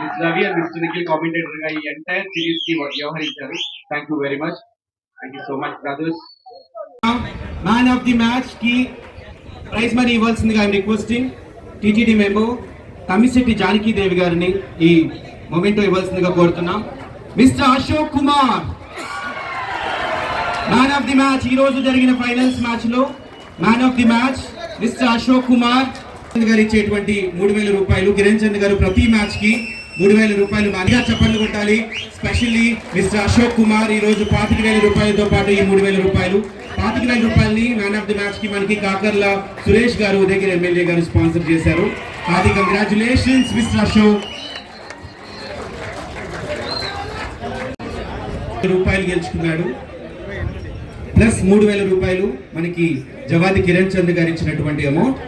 Miss Ravi and mister Nikhil కామెంటేటర్గా ఈ entire సిరీస్కి వ్యవహరించారు. Thank you very much thank you so much brothers man of the మ్యాచ్కి prize money ఇవ్వాల్సిందిగా I'm requesting TTD member Tamishetti Janaki Devi గారిని ఈ memento ఇవ్వాల్సిందిగా కోరుతున్నాం. Mister Ashok Kumar man of the match ఈ రోజు జరిగిన ఫైనల్స్ మ్యాచ్లో man of the match mister Ashok Kumar గారు ఇచ్చేటువంటి మూడు వేల రూపాయలు కిరణ్ చంద్ గారు ప్రతి మ్యాచ్కి మూడు వేల రూపాయలు బాగా చప్పట్లు కొట్టాలి. స్పెషల్లీ మిస్టర్ అశోక్ కుమార్ ఈ రోజు పాతిక వేల రూపాయలతో పాటు ఈ మూడు వేల రూపాయలు. పాతిక వేల రూపాయలని మ్యాన్ ఆఫ్ ది మ్యాచ్కి మనకి కాకర్ల సురేష్ గారు ఉదయగిరి ఎమ్మెల్యే గారు స్పాన్సర్ చేశారు. అది కంగ్రాచులేషన్స్ మిస్టర్ అశోక్ రూపాయలు గెలుచుకున్నాడు. ప్లస్ మూడు వేల రూపాయలు మనకి జవాది కిరణ్ చంద్ గారు ఇచ్చినటువంటి అమౌంట్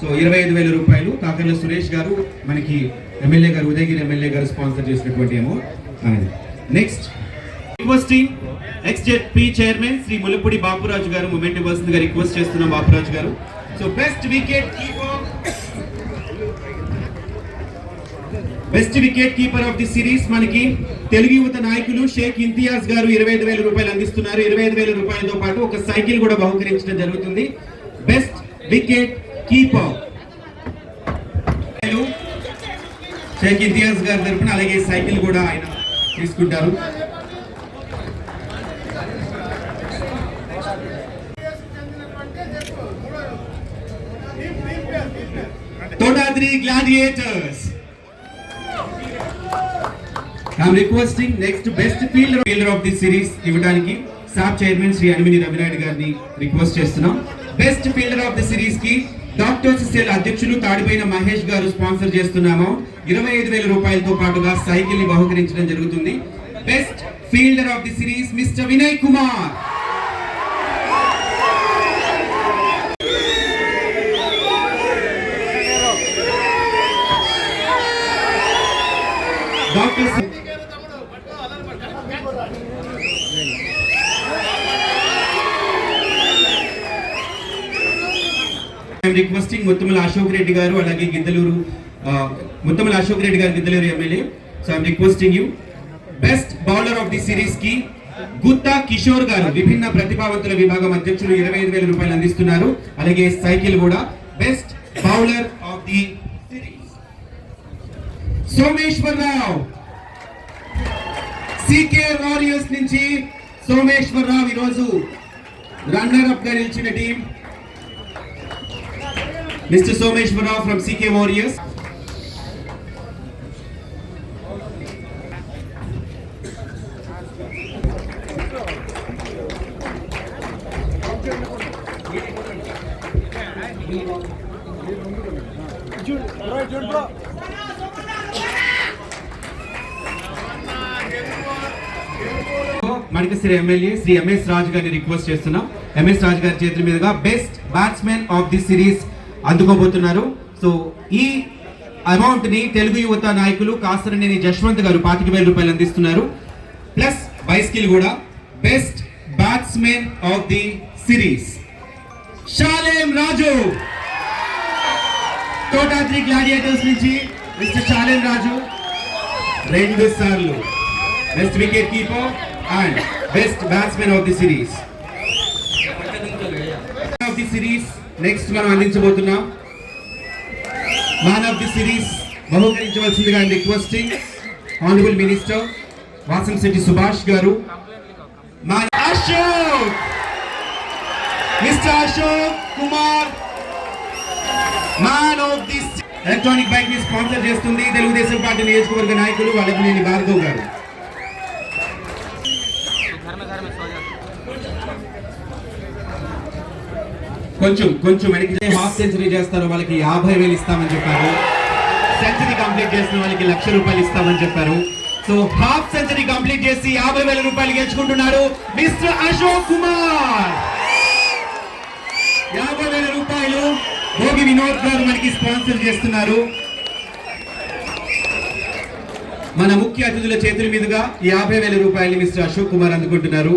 సో ఇరవై ఐదు వేల రూపాయలు కాకర్ల సురేష్ గారు మనకి ఎమ్మెల్యే గారు ఉదయగిరి ఎమ్మెల్యే గారు స్పాన్సర్ చేసినటువంటి అమౌంట్ అనేది. Next requesting ex P chairman Shri Mulapudi Bapuraju గారు మూమెంట్ ఇవ్వాల్సిందిగా రిక్వెస్ట్ చేస్తున్నాం బాపురాజు గారు. So best wicket keeper best wicket keeper of the series మనకి తెలుగు యువత నాయకులు షేక్ ఇంతియాజ్ గారు ఇరవై ఐదు వేల రూపాయలు అందిస్తున్నారు. ఇరవై ఐదు వేల రూపాయలతో పాటు ఒక సైకిల్ కూడా బహుకరించడం జరుగుతుంది. Best wicket keeper Sheikh Imtiaz గారి తరఫున అలాగే సైకిల్ కూడా ఆయన తీసుకుంటారు. Thotadri gladiators. I'm requesting next best fielder fielder of the series ఇవ్వడానికి సాబ్ చైర్మన్ శ్రీ అనిమిని రవినాయుడు గారిని రిక్వెస్ట్ చేస్తున్నాం. బెస్ట్ ఫీల్డర్ ఆఫ్ ది సిరీస్కి డాక్టర్స్ సెల్ అధ్యక్షులు తాడిపోయిన మహేష్ గారు స్పాన్సర్ చేస్తున్నాము. ఇరవై ఐదు వేల రూపాయలతో పాటుగా సైకిల్ని బహుకరించడం జరుగుతుంది. Best fielder of the series mister Vinay Kumar. Doctors I'm requesting Muthamala Ashok Reddy garu అలాగే Giddalur Muthamala Ashok Reddy garu Giddalur MLA. So I'm requesting you best bowler of the సిరీస్కి Gutta Kishore garu విభిన్న ప్రతిభావంతుల విభాగం అధ్యక్షులు ఇరవై ఐదు వేల రూపాయలు అందిస్తున్నారు. అలాగే సైకిల్ కూడా best bowler of the series Someswararao CK warriors నుంచి సోమేశ్వరరావు ఈరోజు రన్నర్ అప్గా నిలిచిన team mister Someswararao from CK warriors మనకి శ్రీ ఎమ్మెల్యే శ్రీ ఎంఎస్ రాజు గారిని రిక్వెస్ట్ చేస్తున్నాం. ఎంఎస్ రాజు గారి చేతుల మీదుగా best batsmen of the series అందుకోబోతున్నారు. So ఈ అమౌంట్ని తెలుగు యువత నాయకులు కాసరనేని జశ్వంత్ గారు పాతిక వేల రూపాయలు అందిస్తున్నారు. ప్లస్ బైస్కిల్ కూడా best batsmen of the series Shalem Raju! Thotadri gladiators నుంచి మిస్టర్ షాలేం రాజు. రెండు సార్లు best wicket keeper and best batsmen of the series of the series next మనం అందించబోతున్నాం man of the series బహుకరించవలసిందిగా requesting honourable minister Vasamsetti Subhash గారు. Man Ashok mister Ashok Kumar man of the electronic బైక్ని sponsor చేస్తుంది Telugu Desam party నియోజకవర్గ నాయకులు వాళ్ళకి భార్గవ్ గారు. కొంచెం కొంచెం వెనక్కి హాఫ్ సెంచరీ చేస్తారు వాళ్ళకి యాభై వేలు ఇస్తామని చెప్పారు. సెంచరీ కంప్లీట్ చేసిన వాళ్ళకి లక్ష రూపాయలు ఇస్తామని చెప్పారు. సో హాఫ్ సెంచరీ కంప్లీట్ చేసి యాభై వేల రూపాయలు గెలుచుకుంటున్నారు మిస్టర్ అశోక్ కుమార్. యాభై వేల రూపాయలు భోగి వినోద్ గారు మనకి స్పాన్సర్ చేస్తున్నారు. మన ముఖ్య అతిథుల చేతుల మీదుగా యాభై వేల రూపాయలు మిస్టర్ అశోక్ కుమార్ అందుకుంటున్నారు.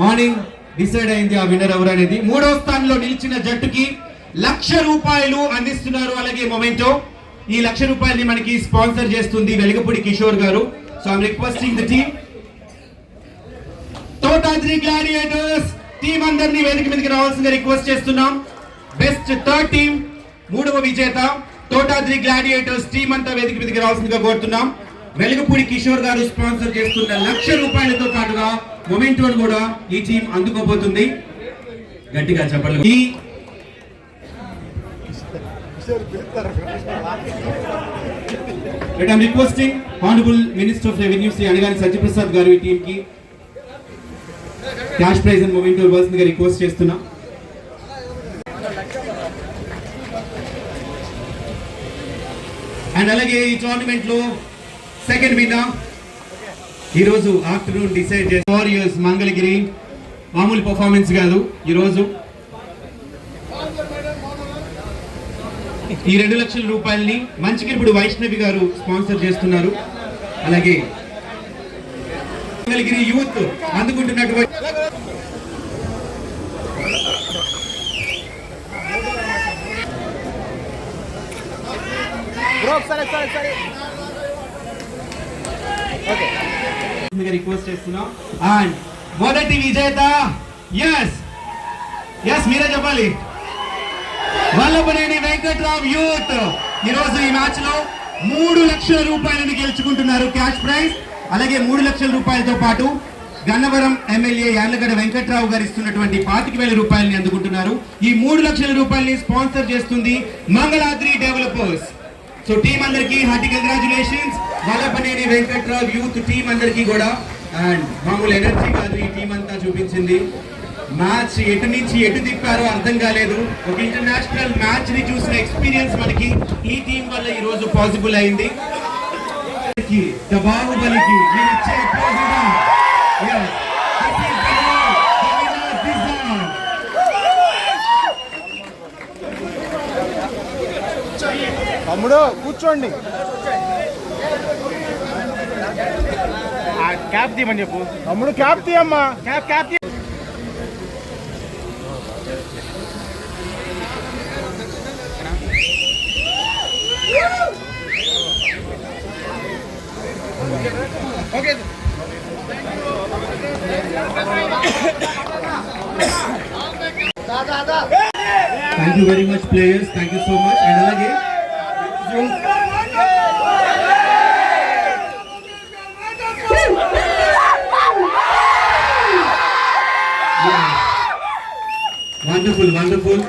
మార్నింగ్ డిసైడ్ అయింది ఆ విన్నర్ ఎవరనేది మూడో స్థానంలో నిలిచిన జట్టుకి లక్ష రూపాయలు అందిస్తున్నారు. అలాగే మొమెంటో ఈ లక్ష రూపాయలని మనకి స్పాన్సర్ చేస్తుంది వెలుగపూడి కిషోర్ గారు. So I'm requesting the team Thotadri gladiators team అందరినీ వేదిక మీదకి రావాల్సిందిగా రిక్వెస్ట్ చేస్తున్నాం. బెస్ట్ థర్డ్ టీం మూడవ విజేత తోటాద్రి గ్లాడియేటర్స్ టీం అంతా వేదిక మీదకి రావాల్సిందిగా కోరుతున్నాం. వెలుగుపూడి కిషోర్ గారు స్పాన్సర్ చేస్తున్న లక్ష రూపాయలతో పాటుగా మొమెంటోని కూడా ఈ టీం అందుకోబోతుంది. గట్టిగా చెప్పండి. ఈ I'm requesting honourable minister of revenue Shri Anagani Satyaprasad గారు ఈ టీం కి క్యాష్ ప్రైజ్ అండ్ మూమెంట్ ఇవ్వాల్సిందిగా రిక్వెస్ట్ చేస్తున్నా అండ్ అలాగే ఈ టోర్నమెంట్లో సెకండ్ విన్నర్ ఈరోజు ఆఫ్టర్నూన్ డిసైడ్ చేసి ఫోర్ ఇయర్స్ మంగళగిరి మామూలు పర్ఫార్మెన్స్ కాదు ఈరోజు ఈ రెండు లక్షల రూపాయలని మంచికిప్పుడు వైష్ణవి గారు స్పాన్సర్ చేస్తున్నారు. అలాగే మంగళగిరి యూత్ అందుకుంటున్నటువంటి రిక్వెస్ట్ చేస్తున్నాం. అండ్ మొదటి విజేత ఎస్ ఎస్ మీరే చెప్పాలి. వల్లభనేని వెంకట్రావు యూత్. ఈరోజు ఈ మ్యాచ్లో మూడు లక్షల రూపాయలను గెలుచుకుంటున్నారు క్యాష్ ప్రైజ్. అలాగే మూడు లక్షల రూపాయలతో పాటు గన్నవరం ఎమ్మెల్యే యార్లగడ్డ వెంకట్రావు గారు ఇస్తున్నటువంటి పాతిక వేల రూపాయలని అందుకుంటున్నారు. ఈ మూడు లక్షల రూపాయలని స్పాన్సర్ చేస్తుంది మంగళాద్రి డెవలపర్స్. సో టీం అందరికి hearty congratulations. Vallabhaneni Venkatrao youth team అందరికీ కూడా. అండ్ మామూలు ఎనర్జీ కాదు ఈ టీం అంతా చూపించింది. మ్యాచ్ ఎటు నుంచి ఎటు తిప్పారో అర్థం కాలేదు. ఒక ఇంటర్నేషనల్ మ్యాచ్ని చూసిన ఎక్స్పీరియన్స్ మనకి ఈ టీం వల్ల ఈ రోజు పాసిబుల్ అయింది. బాహుబలికి మీరు ఇచ్చే. తమ్ముడు కూర్చోండి. ఆ క్యాప్ తీయమని చెప్పు. తమ్ముడు cap తీయమ్మా. Cap cap thank you very much players thank you so much and అలాగే వండర్ఫుల్ వండర్ఫుల్